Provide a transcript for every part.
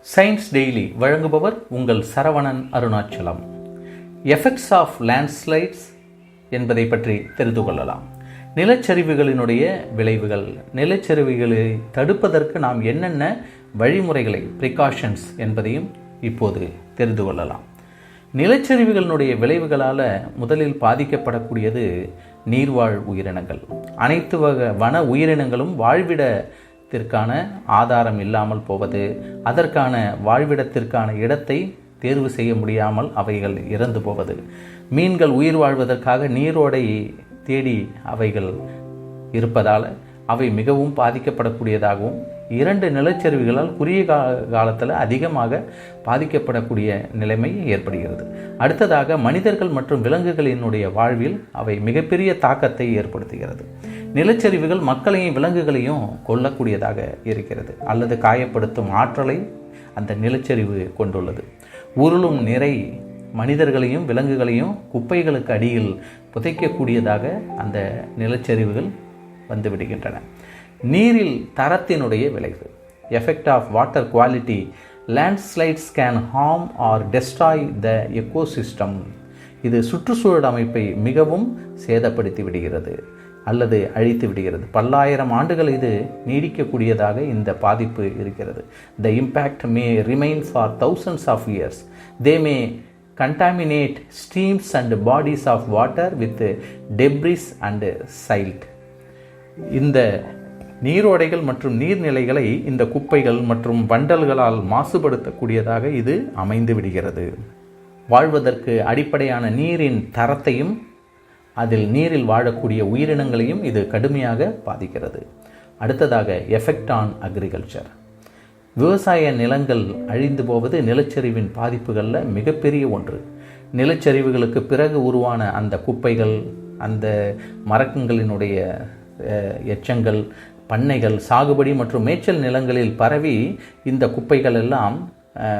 Science daily வழங்குபவர் உங்கள் Saravanan Arunachalam. Effects of landslides என்பதை பற்றி தெரிந்து கொள்ளலாம். நிலச்சரிவுகளினுடைய விளைவுகள் நிலச்சரிவுகளை தடுப்பதற்கு நாம் என்னென்ன வழிமுறைகளை ப்ரிகாஷன்ஸ் என்பதையும் இப்போது தெரிந்து கொள்ளலாம். நிலச்சரிவுகளினுடைய விளைவுகளால் முதலில் பாதிக்கப்படக்கூடியது நீர்வாழ் உயிரினங்கள். அனைத்து வகை வன உயிரினங்களும் வாழ்விட வாழ்விடத்திற்கான ஆதாரம் இல்லாமல் போவது அதற்கான வாழ்விடத்திற்கான இடத்தை தேர்வு செய்ய முடியாமல் அவைகள் இறந்து போவது. மீன்கள் உயிர் வாழ்வதற்காக நீரோடை தேடி அவைகள் இருப்பதால் அவை மிகவும் பாதிக்கப்படக்கூடியதாகவும் இரண்டு நிலச்சரிவுகளால் குறுகிய கா காலத்தில் அதிகமாக பாதிக்கப்படக்கூடிய நிலைமை ஏற்படுகிறது. அடுத்ததாக மனிதர்கள் மற்றும் விலங்குகளினுடைய வாழ்வில் அவை மிகப்பெரிய தாக்கத்தை ஏற்படுத்துகிறது. நிலச்சரிவுகள் மக்களையும் விலங்குகளையும் கொல்லக்கூடியதாக இருக்கிறது. அல்லது காயப்படுத்தும் ஆற்றலை அந்த நிலச்சரிவு கொண்டுள்ளது. உருளும் நிறை மனிதர்களையும் விலங்குகளையும் குப்பைகளுக்கு அடியில் புதைக்கக்கூடியதாக அந்த நிலச்சரிவுகள் வந்துவிடுகின்றன. நீரில் தரத்தினுடைய விளைவு. Effect of water quality landslides can harm or destroy the ecosystem இது சுற்றுச்சூழல் அமைப்பை மிகவும் சேதப்படுத்தி விடுகிறது. அல்லது அழித்து விடுகிறது. பல்லாயிரம் ஆண்டுகள் இது நீடிக்கக்கூடியதாக இந்த பாதிப்பு இருக்கிறது. The impact may remain for thousands of years they may contaminate streams and bodies of water with debris and silt இந்த நீரோடைகள் மற்றும் நீர்நிலைகளை இந்த குப்பைகள் மற்றும் வண்டல்களால் மாசுபடுத்தக்கூடியதாக இது அமைந்து விடுகிறது. வாழ்வதற்கு அடிப்படையான நீரின் தரத்தையும் அதில் நீரில் வாழக்கூடிய உயிரினங்களையும் இது கடுமையாக பாதிக்கிறது. அடுத்ததாக எஃபெக்ட் ஆன் அக்ரிகல்ச்சர் விவசாய நிலங்கள் அழிந்து போவது நிலச்சரிவின் பாதிப்புகளில் மிகப்பெரிய ஒன்று. நிலச்சரிவுகளுக்கு பிறகு உருவான அந்த குப்பைகள் அந்த மரக்கங்களினுடைய எச்சங்கள் பண்ணைகள் சாகுபடி மற்றும் மேய்ச்சல் நிலங்களில் பரவி இந்த குப்பைகள் எல்லாம்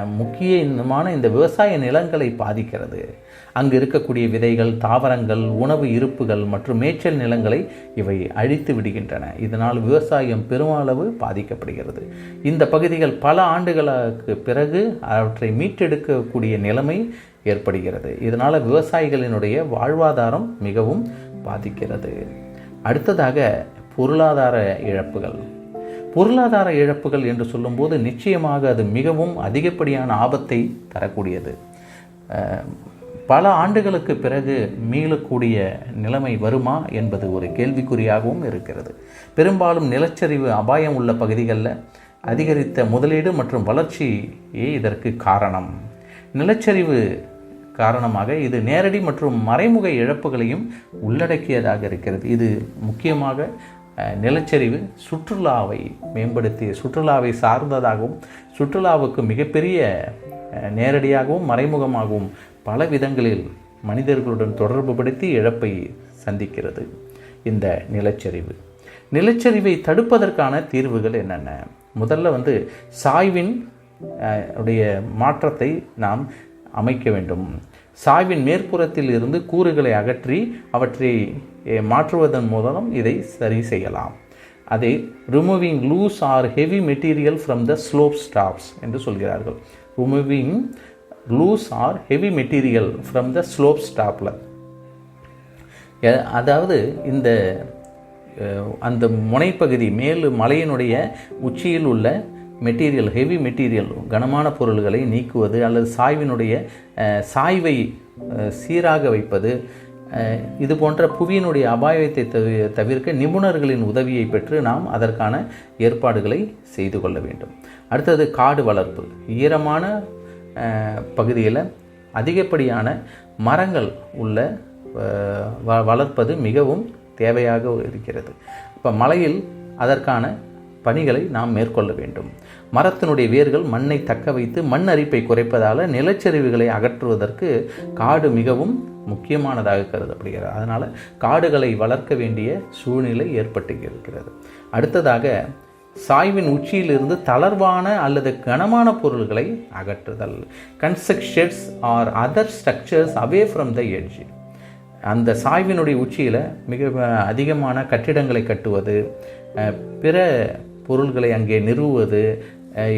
முக்கியமான இந்த விவசாய நிலங்களை பாதிக்கிறது. அங்கு இருக்கக்கூடிய விதைகள் தாவரங்கள் உணவு இருப்புகள் மற்றும் மேய்ச்சல் நிலங்களை இவை அழித்து விடுகின்றன. இதனால் விவசாயம் பெருமளவு பாதிக்கப்படுகிறது. இந்த பகுதிகள் பல ஆண்டுகளுக்கு பிறகு அவற்றை மீட்டெடுக்கக்கூடிய நிலைமை ஏற்படுகிறது. இதனால் விவசாயிகளினுடைய வாழ்வாதாரம் மிகவும் பாதிக்கிறது. அடுத்ததாக பொருளாதார இழப்புகள். பொருளாதார இழப்புகள் என்று சொல்லும்போது நிச்சயமாக அது மிகவும் அதிகப்படியான ஆபத்தை தரக்கூடியது. பல ஆண்டுகளுக்கு பிறகு மீளக்கூடிய நிலைமை வருமா என்பது ஒரு கேள்விக்குறியாகவும் இருக்கிறது. பெரும்பாலும் நிலச்சரிவு அபாயம் உள்ள பகுதிகளில் அதிகரித்த முதலீடு மற்றும் வளர்ச்சியே இதற்கு காரணம். நிலச்சரிவு காரணமாக இது நேரடி மற்றும் மறைமுக இழப்புகளையும் உள்ளடக்கியதாக இருக்கிறது. இது முக்கியமாக நிலச்சரிவு சுற்றுலாவை மேம்படுத்தி சுற்றுலாவை சார்ந்ததாகவும் சுற்றுலாவுக்கு மிகப்பெரிய நேரடியாகவும் மறைமுகமாகவும் பல விதங்களில் மனிதர்களுடன் தொடர்புபடுத்தி இழப்பை சந்திக்கிறது இந்த நிலச்சரிவு. நிலச்சரிவை தடுப்பதற்கான தீர்வுகள் என்னென்ன? முதல்ல வந்து சாய்வின் உடைய மாற்றத்தை நாம் அமைக்க வேண்டும். சாய்வின் மேற்புறத்தில் இருந்து கூறுகளை அகற்றி அவற்றை மாற்றுவதன் மூலம் இதை சரி செய்யலாம். அதை removing loose or heavy material from the slope stops என்று சொல்கிறார்கள். Removing loose or heavy material from the slope ஸ்டாப்பில் அதாவது இந்த அந்த முனைப்பகுதி மேல் மலையினுடைய உச்சியில் உள்ள மெட்டீரியல் ஹெவி மெட்டீரியல் கனமான பொருள்களை நீக்குவது அல்லது சாய்வினுடைய சாய்வை சீராக வைப்பது இது போன்ற புவியினுடைய அபாயத்தை தவிர்க்க நிபுணர்களின் உதவியை பெற்று நாம் அதற்கான ஏற்பாடுகளை செய்து கொள்ள வேண்டும். அடுத்தது காடு வளர்ப்பு. ஈரமான பகுதியில் அதிகப்படியான மரங்கள் உள்ள வளர்ப்பது மிகவும் தேவையாக இருக்கிறது. இப்போ மலையில் அதற்கான பணிகளை நாம் மேற்கொள்ள வேண்டும். மரத்தினுடைய வேர்கள் மண்ணை தக்க வைத்து மண் அரிப்பை குறைப்பதால் நிலச்சரிவுகளை அகற்றுவதற்கு காடு மிகவும் முக்கியமானதாக கருதப்படுகிறது. அதனால் காடுகளை வளர்க்க வேண்டிய சூழ்நிலை ஏற்பட்டு இருக்கிறது அடுத்ததாக சாய்வின் உச்சியிலிருந்து தளர்வான அல்லது கனமான பொருள்களை அகற்றுதல். Constructions or other structures away from the edge அந்த சாய்வினுடைய உச்சியில் மிக அதிகமான கட்டிடங்களை கட்டுவது பிற பொருள்களை அங்கே நிறுவுவது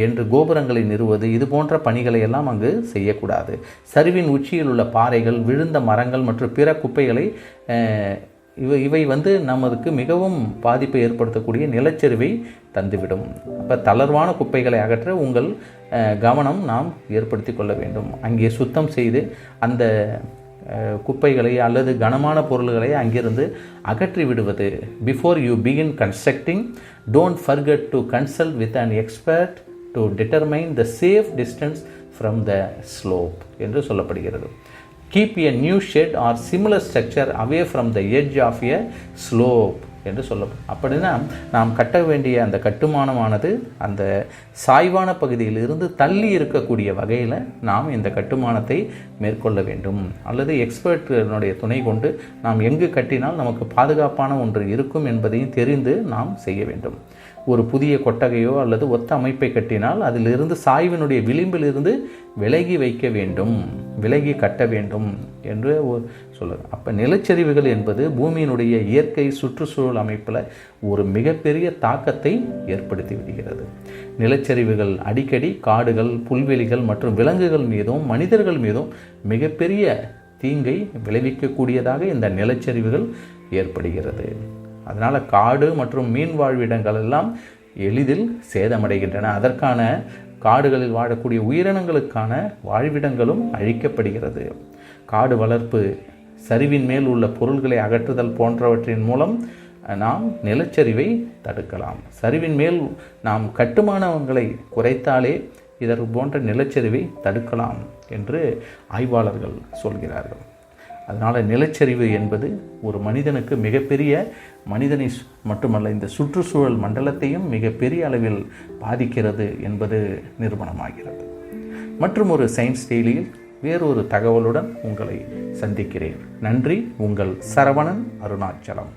என்று கோபுரங்களை நிறுவது இது போன்ற பணிகளை எல்லாம் அங்கு செய்யக்கூடாது. சரிவின் உச்சியில் உள்ள பாறைகள் விழுந்த மரங்கள் மற்றும் பிற குப்பைகளை இவை இவை வந்து நமக்கு மிகவும் பாதிப்பை ஏற்படுத்தக்கூடிய நிலச்சரிவை தந்துவிடும். அப்போ தளர்வான குப்பைகளை அகற்ற உங்கள் கவனம் நாம் ஏற்படுத்தி கொள்ள வேண்டும். அங்கே சுத்தம் செய்து அந்த குப்பைகளை அல்லது கனமான பொருள்களை அங்கிருந்து அகற்றி விடுவது. Before you begin constructing don't forget to consult with an expert to determine the safe distance from the slope என்று சொல்லப்படுகிறது. Keep a new shed or similar structure away from the edge of a slope என்று சொல்லப்படும் அப்படின்னா நாம் கட்ட வேண்டிய அந்த கட்டுமானமானது அந்த சாய்வான பகுதியிலிருந்து தள்ளி இருக்கக்கூடிய வகையில் நாம் இந்த கட்டுமானத்தை மேற்கொள்ள வேண்டும். அல்லது எக்ஸ்பர்ட்டினுடைய துணை கொண்டு நாம் எங்கு கட்டினால் நமக்கு பாதுகாப்பான ஒன்று இருக்கும் என்பதையும் தெரிந்து நாம் செய்ய வேண்டும். ஒரு புதிய கொட்டகையோ அல்லது ஒத்த அமைப்பை கட்டினால் அதிலிருந்து சாய்வினுடைய விளிம்பிலிருந்து விலகி வைக்க வேண்டும். விலகி கட்ட வேண்டும் என்று சொல்லுது. அப்போ நிலச்சரிவுகள் என்பது பூமியினுடைய இயற்கை சுற்றுச்சூழல் அமைப்பில் ஒரு மிகப்பெரிய தாக்கத்தை ஏற்படுத்தி விடுகிறது. நிலச்சரிவுகள் அடிக்கடி காடுகள் புல்வெளிகள் மற்றும் விலங்குகள் மீதும் மனிதர்கள் மீதும் மிகப்பெரிய தீங்கை விளைவிக்கக்கூடியதாக இந்த நிலச்சரிவுகள் ஏற்படுகிறது. அதனால் காடு மற்றும் மீன் வாழ்விடங்கள் எல்லாம் எளிதில் சேதமடைகின்றன. அதற்கான காடுகளில் வாழக்கூடிய உயிரினங்களுக்கான வாழ்விடங்களும் அழிக்கப்படுகிறது. காடு வளர்ப்பு சரிவின் மேல் உள்ள பொருள்களை அகற்றுதல் போன்றவற்றின் மூலம் நாம் நிலச்சரிவை தடுக்கலாம். சரிவின் மேல் நாம் கட்டுமானங்களை குறைத்தாலே இதற்கு போன்ற நிலச்சரிவை தடுக்கலாம் என்று ஆய்வாளர்கள் சொல்கிறார்கள். அதனால் நிலச்சரிவு என்பது ஒரு மனிதனுக்கு மிகப்பெரிய மனிதனை மட்டுமல்ல இந்த சுற்றுச்சூழல் மண்டலத்தையும் மிகப்பெரிய அளவில் பாதிக்கிறது என்பது நிறுவனமாகிறது மற்றும் ஒரு சயின்ஸ் டெய்லியில் வேறொரு தகவலுடன் உங்களை சந்திக்கிறேன். நன்றி உங்கள் சரவணன் அருணாச்சலம்.